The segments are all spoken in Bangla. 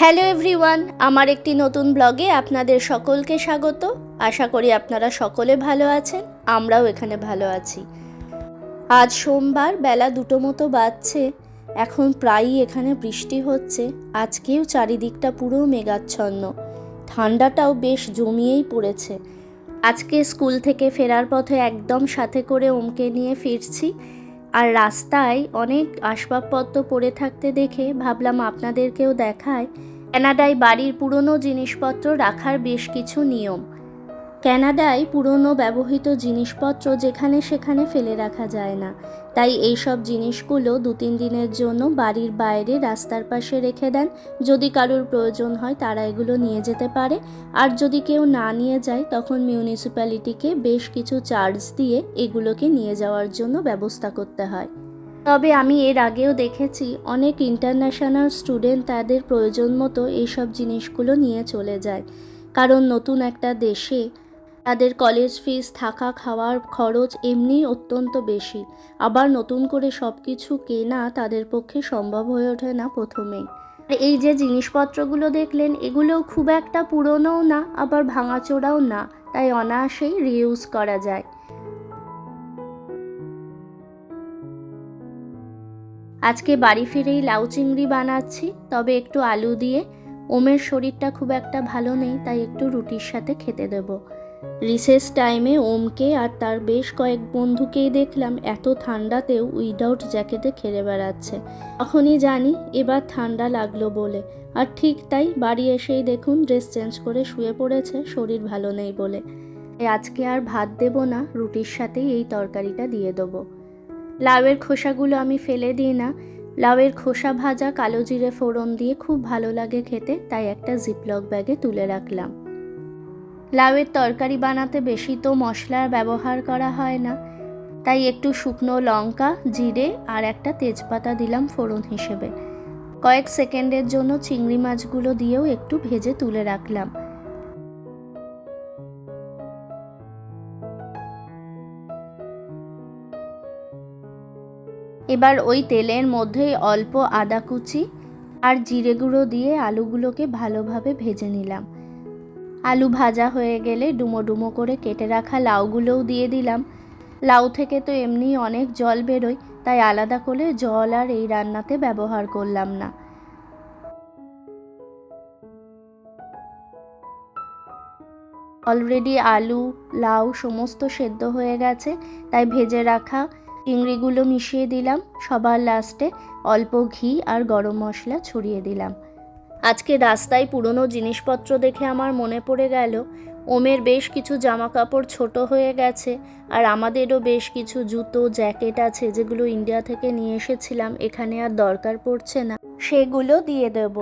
হ্যালো এভরিওয়ান, আমার একটি নতুন ব্লগে আপনাদের সকলকে স্বাগত। আশা করি আপনারা সকলে ভালো আছেন, আমরাও এখানে ভালো আছি। আজ সোমবার, বেলা দুটো মতো বাজছে, এখন প্রায়ই এখানে বৃষ্টি হচ্ছে, আজকেও চারিদিকটা পুরো মেঘাচ্ছন্ন। ঠান্ডাটাও বেশ জমিয়েই পড়েছে। আজকে স্কুল থেকে ফেরার পথে একদম সাথে করে ওমকে নিয়ে ফিরছি আর রাস্তায় অনেক আসবাবপত্র পড়ে থাকতে দেখে ভাবলাম আপনাদেরকেও দেখায়। কানাডায় বাড়ির পুরনো জিনিসপত্র রাখার বেশ কিছু নিয়ম। কানাডায় পুরনো ব্যবহৃত জিনিসপত্র যেখানে সেখানে ফেলে রাখা যায় না। তাই এই সব জিনিসগুলো দু তিন দিনের জন্য বাড়ির বাইরে রাস্তার পাশে রেখে দেন। যদি কারোর প্রয়োজন হয় তারা এগুলো নিয়ে যেতে পারে। আর যদি কেউ না নিয়ে যায়, তখন মিউনিসিপ্যালিটিকে বেশ কিছু চার্জ দিয়ে এগুলোকে নিয়ে যাওয়ার জন্য ব্যবস্থা করতে হয়। তবে আমি এর আগেও দেখেছি, অনেক ইন্টারন্যাশনাল স্টুডেন্ট তাদের প্রয়োজন মতো এইসব জিনিসগুলো নিয়ে চলে যায়। কারণ নতুন একটা দেশে তাদের কলেজ ফিস থাকা খাওয়ার খরচ এমনি অত্যন্ত বেশি। আবার নতুন করে সব কিছু কেনা তাদের পক্ষে সম্ভব হয়ে ওঠে না প্রথমেই। এই যে জিনিসপত্রগুলো দেখলেন, এগুলোও খুব একটা পুরনোও না, আবার ভাঙাচোরাও না, তাই অনায়াসেই রিইউজ করা যায়। আজকে বাড়ি ফিরেই লাউ চিংড়ি বানাচ্ছি, তবে একটু আলু দিয়ে। ওমের শরীরটা খুব একটা ভালো নেই, তাই একটু রুটির সাথে খেতে দেব। রিসেস টাইমে ওমকে আর তার বেশ কয়েক বন্ধুকেই দেখলাম, এত ঠান্ডাতেও উইদাউট জ্যাকেটে খেলে বেড়াচ্ছে। তখনই জানি এবার ঠান্ডা লাগল বলে। আর ঠিক তাই বাড়ি এসেই দেখুন ড্রেস চেঞ্জ করে শুয়ে পড়েছে, শরীর ভালো নেই বলে। আজকে আর ভাত দেব না, রুটির সাথেই এই তরকারিটা দিয়ে দেবো। লাউয়ের খোসাগুলো আমি ফেলে দিই না। লাউয়ের খোসা ভাজা কালো জিরে ফোড়ন দিয়ে খুব ভালো লাগে খেতে, তাই একটা জিপলক ব্যাগে তুলে রাখলাম। লাউয়ের তরকারি বানাতে বেশি তো মশলার ব্যবহার করা হয় না। তাই একটু শুকনো লঙ্কা, জিরে আর একটা তেজপাতা দিলাম ফোড়ন হিসেবে। কয়েক সেকেন্ডের জন্য চিংড়ি মাছগুলো দিয়েও একটু ভেজে তুলে রাখলাম। এবার ওই তেলের মধ্যেই অল্প আদা কুচি আর জিরে গুঁড়ো দিয়ে আলুগুলোকে ভালোভাবে ভেজে নিলাম। আলু ভাজা হয়ে গেলে ডুমো ডুমো করে কেটে রাখা লাউগুলোও দিয়ে দিলাম। লাউ থেকে তো এমনি অনেক জল বেরোয়, তাই আলাদা করে জল আর এই রান্নাতে ব্যবহার করলাম না। অলরেডি আলু, লাউ সমস্ত সেদ্ধ হয়ে গেছে, তাই ভেজে রাখা চিংড়িগুলো মিশিয়ে দিলাম। সবার লাস্টে অল্প ঘি আর গরম মশলা ছড়িয়ে দিলাম। আজকে রাস্তায় পুরনো জিনিসপত্র দেখে আমার মনে পড়ে গেল, ওমের বেশ কিছু জামা কাপড় ছোট হয়ে গেছে আর আমাদেরও বেশ কিছু জুতো, জ্যাকেট আছে যেগুলো ইন্ডিয়া থেকে নিয়ে এসেছিলাম, এখানে আর দরকার পড়ছে না, সেগুলো দিয়ে দেব।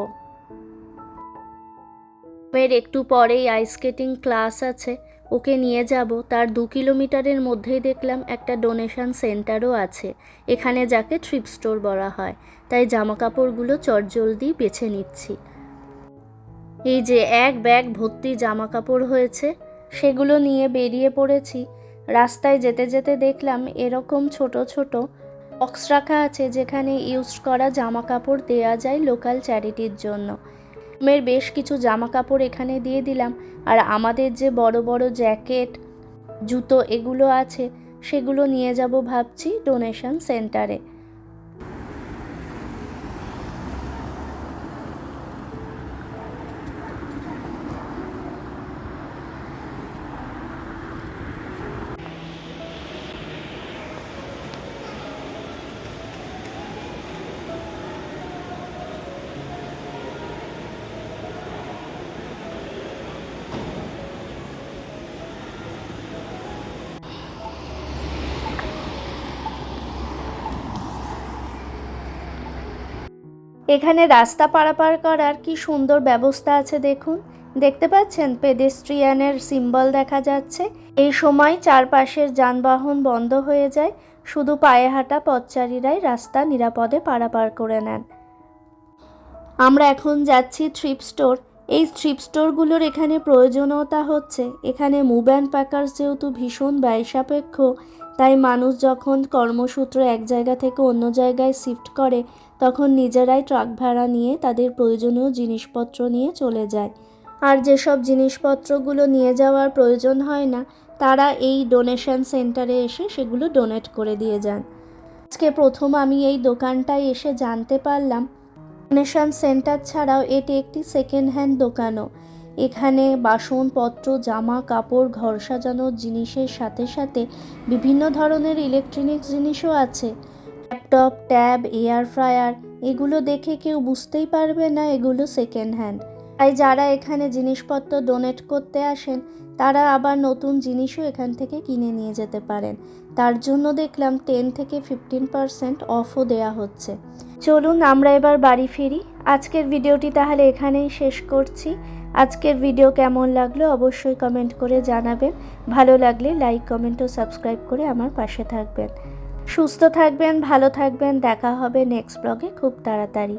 ওমের একটু পরেই আইস স্কেটিং ক্লাস আছে ওকে নিয়ে যাব। তার দু কিলোমিটারের মধ্যেই দেখলাম একটা ডোনেশন সেন্টারও আছে। এখানে যাকে ট্রিপ স্টোর বলা হয়। তাই জামা কাপড়গুলো চটজলদি বেছে নিচ্ছি। এই যে এক ব্যাগ ভর্তি জামা কাপড় হয়েছে। সেগুলো নিয়ে বেরিয়ে পড়েছি। রাস্তায় যেতে যেতে দেখলাম এরকম ছোট ছোট বক্স রাখা আছে যেখানে ইউজ করা জামা কাপড় দেওয়া যায় লোকাল চ্যারিটির জন্য। মেয়ের বেশ কিছু জামা কাপড় এখানে দিয়ে দিলাম। আর আমাদের যে বড় বড় জ্যাকেট, জুতো এগুলো আছে, সেগুলো নিয়ে যাব ভাবছি ডোনেশন সেন্টারে এখানে রাস্তা পারাপার করার কি সুন্দর ব্যবস্থা আছে দেখুন। দেখতে পাচ্ছেন? পেডেস্ট্রিয়ানের সিম্বল দেখা যাচ্ছে। এই সময় চারপাশের যানবাহন বন্ধ হয়ে যায়। শুধু পায়ে হাঁটা পথচারীরাই রাস্তা নিরাপদে পারাপার করে নেন। আমরা এখন যাচ্ছি থ্রিপ স্টোর। এই থ্রিপ স্টোরগুলোর এখানে প্রয়োজনীয়তা হচ্ছে। এখানে মুভ অ্যান্ড প্যাকার্স যেহেতু ভীষণ ব্যয়সাপেক্ষ তাই মানুষ যখন কর্মসূত্র এক জায়গা থেকে অন্য জায়গায় শিফট করে, তখন নিজেরাই ট্রাক ভাড়া নিয়ে তাদের প্রয়োজনীয় জিনিসপত্র নিয়ে চলে যায়। আর যেসব জিনিসপত্রগুলো নিয়ে যাওয়ার প্রয়োজন হয় না, তারা এই ডোনেশন সেন্টারে এসে সেগুলো ডোনেট করে দিয়ে যান। আজকে প্রথম আমি এই দোকানটায় এসে জানতে পারলাম, ডোনেশন সেন্টার ছাড়াও এটি একটি সেকেন্ড হ্যান্ড দোকানও। এখানে বাসনপত্র জামা কাপড় ঘর সাজানোর জিনিসের সাথে সাথে বিভিন্ন ধরনের ইলেকট্রনিক্স জিনিসও আছে। ল্যাপটপ ট্যাব এয়ার ফ্রায়ার এগুলো দেখে কেউ বুঝতেই পারবে না এগুলো সেকেন্ড হ্যান্ড তাই যারা এখানে জিনিসপত্র ডোনেট করতে আসেন, তারা আবার নতুন জিনিসও এখান থেকে কিনে নিয়ে যেতে পারেন। তার জন্য দেখলাম টেন থেকে ফিফটিন পারসেন্ট অফও দেওয়া হচ্ছে। চলুন আমরা এবার বাড়ি ফিরি। আজকের ভিডিওটি তাহলে এখানেই শেষ করছি। আজকের ভিডিও কেমন লাগল অবশ্যই কমেন্ট করে জানাবেন। ভালো লাগলে লাইক, কমেন্ট ও সাবস্ক্রাইব করে আমার পাশে থাকবেন। সুস্থ থাকবেন, ভালো থাকবেন। দেখা হবে নেক্সট ব্লগে খুব তাড়াতাড়ি।